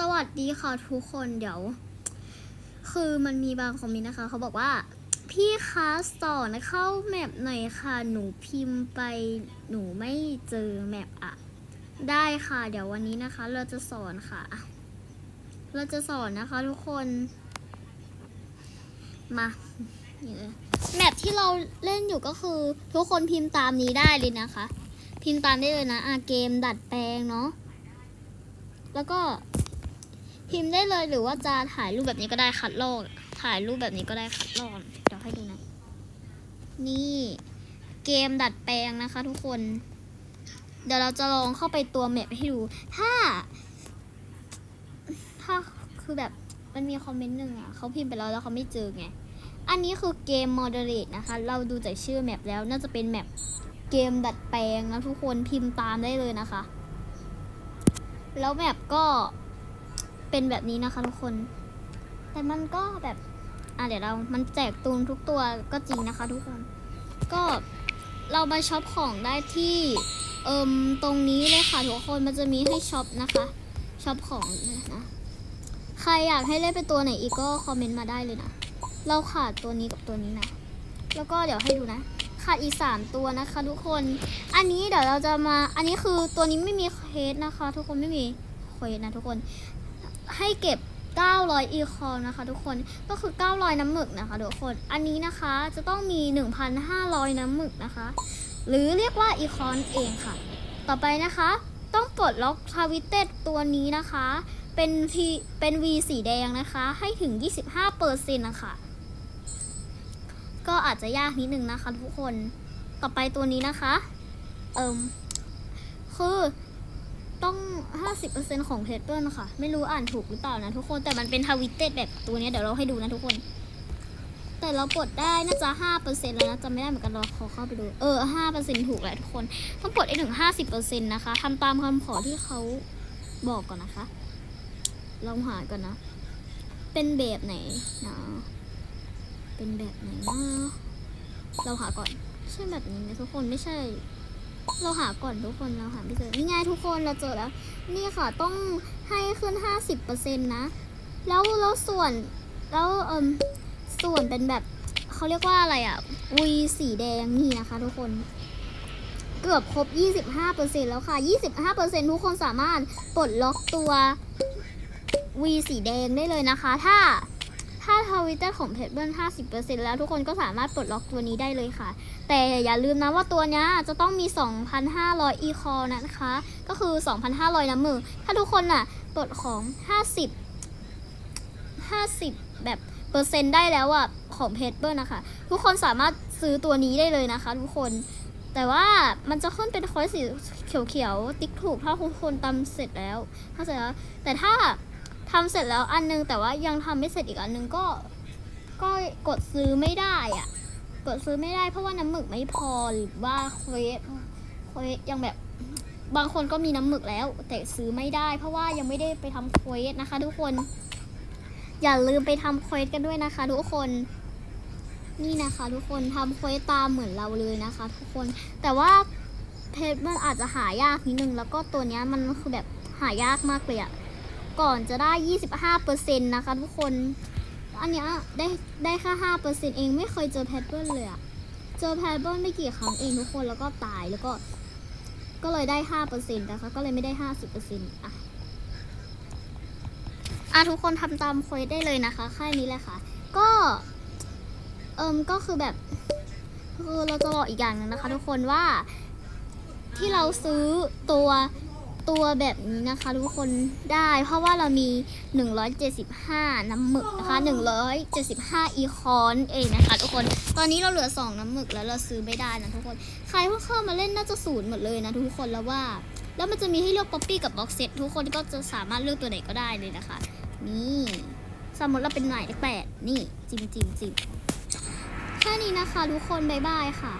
สวัสดีค่ะทุกคนเดี๋ยว คือมันมีบางคอมเมนต์นะคะ เขาบอกว่า พี่คะสอนเข้าแมปหน่อยค่ะ หนูพิมพ์ไปหนูไม่เจอแมปอะได้ค่ะ เดี๋ยววันนี้นะคะ เราจะสอนค่ะ เราจะสอนนะคะทุกคนมาแมปที่เราเล่นอยู่ก็คือ ทุกคนพิมพ์ตามนี้ได้เลยนะคะ พิมพ์ตามได้เลยนะอาเกมดัดแปลงเนาะแล้วก็ พิมพ์ได้เลยหรือว่าจะถ่ายรูปแบบนี้ก็ได้คัดลอกถ่ายรูปแบบนี้ก็ได้คัดลอกเดี๋ยวให้ดูนะนี่เกมดัดแปลงนะคะทุกคน เดี๋ยวเราจะลองเข้าไปตัวแมปให้ดู ถ้า ถ้าคือแบบมันมีคอมเมนต์หนึ่งอะเขาพิมพ์ไปแล้วแล้วเขาไม่เจอไง อันนี้คือเกม moderate นะคะ เราดูจากชื่อแมปแล้วน่าจะเป็นแมปเกมดัดแปลงนะทุกคนพิมพ์ตามได้เลยนะคะ แล้วแมปก็ เป็นแบบนี้นะคะทุกคน แต่มันก็แบบ อะเดี๋ยวเรา มันแจกตูนทุกตัวก็จริงนะคะทุกคน ก็เรามาช็อปของได้ที่เอิมตรงนี้เลยค่ะทุกคนมันจะมีให้ช็อปนะคะช็อปของนะใครอยากให้เล่นเป็นตัวไหนอีกก็คอมเมนต์มาได้เลยนะเราขาดตัวนี้กับตัวนี้นะแล้วก็เดี๋ยวให้ดูนะ ขาดอีกสามตัวนะคะทุกคน อันนี้เดี๋ยวเราจะมาอันนี้คือตัวนี้ไม่มีเคสนะคะ ทุกคนไม่มีเคสนะทุกคน ให้เก็บ 900 อีคอลนะคะ ทุกคนก็คือ 900 น้ำหมึกนะคะทุกคนอันนี้นะคะจะต้องมี 1,500 น้ำหมึกนะคะ หรือเรียกว่าอีคอนเองค่ะ ต่อไปนะคะ ต้องปลดล็อกทวิตเต็ดตัวนี้นะคะ เป็นทีเป็น V สีแดงนะคะ ให้ถึง 25เปอร์เซ็นต์นะคะก็อาจจะยากนิดนึงนะคะ ทุกคนต่อไปตัวนี้นะคะ เอิมคือ ต้อง 50%ของเพจเปิลค่ะ ไม่รู้อ่านถูกหรือเปล่านะทุกคน แต่มันเป็นทวิตเต็ดแบบตัวนี้เดี๋ยวเราให้ดูนะทุกคน แต่เราปลดได้น่าจะ 5%แล้วนะจำไม่ได้เหมือนกันเราขอเข้าไปดู เออ 5%ถูกแหละทุกคน ต้องปลดได้ถึง 50%นะคะทำตามคำขอที่เขาบอกก่อนนะคะลองหาก่อนนะ เป็นแบบไหนนะ เป็นแบบไหนนะ เราหาก่อน ใช่แบบนี้นะทุกคนไม่ใช่ เราหาก่อนทุกคนเราหาไม่เจอนี่ไงทุกคนเราเจอแล้ว นี่ค่ะต้องให้ขึ้น 50%นะ แล้วแล้วส่วนแล้วเอิมส่วนเป็นแบบเขาเรียกว่าอะไรอะวีสีแดงนี่นะคะทุกคนเกือบครบ 25%แล้วค่ะ 25%ทุกคนสามารถปลดล็อกตัววีสีแดงได้เลยนะคะ ถ้า ถ้าทวิตเตอร์ของเพจเบิ้ล50%แล้วทุกคนก็สามารถปลดล็อกตัวนี้ได้เลยค่ะ แต่อย่าลืมนะว่าตัวนี้จะต้องมี 2,500อีคอนะคะ ก็คือ 2,500น้ำมือ ถ้าทุกคนน่ะปลดของ 50 50 แบบเปอร์เซ็นต์ได้แล้วอะของเพจเบิ้ลนะคะ ทุกคนสามารถซื้อตัวนี้ได้เลยนะคะ ทุกคนแต่ว่ามันจะขึ้นเป็นคอยสีเขียวๆ ติ๊กถูกถ้าทุกคนตำเสร็จแล้วเข้าใจแล้ว แต่ถ้า ทำเสร็จแล้วอันนึงแต่ว่ายังทำไม่เสร็จอีกอันนึงก็ ก็กดซื้อไม่ได้อะ กดซื้อไม่ได้เพราะว่าน้ำหมึกไม่พอหรือว่าเควสเควสยังแบบบางคนก็มีน้ำหมึกแล้ว แต่ซื้อไม่ได้ เพราะว่ายังไม่ได้ไปทำเควสนะคะ ทุกคน อย่าลืมไปทำเควสกันด้วยนะคะ ทุกคนนี่นะคะ ทุกคนทำเควสตามเหมือนเราเลยนะคะ ทุกคนแต่ว่าเพชรมันอาจจะหายากนิดนึงแล้วก็ตัวนี้มันคือแบบหายากมากเลยอะ ก่อนจะได้ 25%นะคะทุกคน อันเนี้ยได้ได้แค่ห้าเปอร์เซ็นเองไม่เคยเจอแพทเทิร์นเลยอะเจอแพทเทิร์นไม่กี่ครั้งเองทุกคนแล้วก็ตายแล้วก็ ก็เลยได้ห้าเปอร์เซ็นต์นะคะก็เลยไม่ได้ห้าสิบเปอร์เซ็นต์อะอะทุกคนทำตามควสได้เลยนะคะแค่นี้แหละค่ะ ก็เอิมก็คือแบบคือเราจะบอกอีกอย่างหนึงนะคะ ทุกคนว่าที่เราซื้อตัว ตัวแบบนี้นะคะทุกคนได้เพราะว่าเรามี 175 น้ำหมึกนะคะ175 อีคอนเองนะคะทุกคนตอนนี้เราเหลือ 2 น้ำหมึกแล้วเราซื้อไม่ได้นะทุกคน ใครเพิ่งเข้ามาเล่นน่าจะศูนย์หมดเลยนะทุกคนแล้วว่า แล้วมันจะมีให้เลือกป๊อปปี้กับบ็อกเซตทุกคนก็จะสามารถเลือกตัวไหนก็ได้เลยนะคะ นี่สมมติเราเป็นหมายเลขแปดนี่ จิมจิมจิมแค่นี้นะคะทุกคนบายบายค่ะ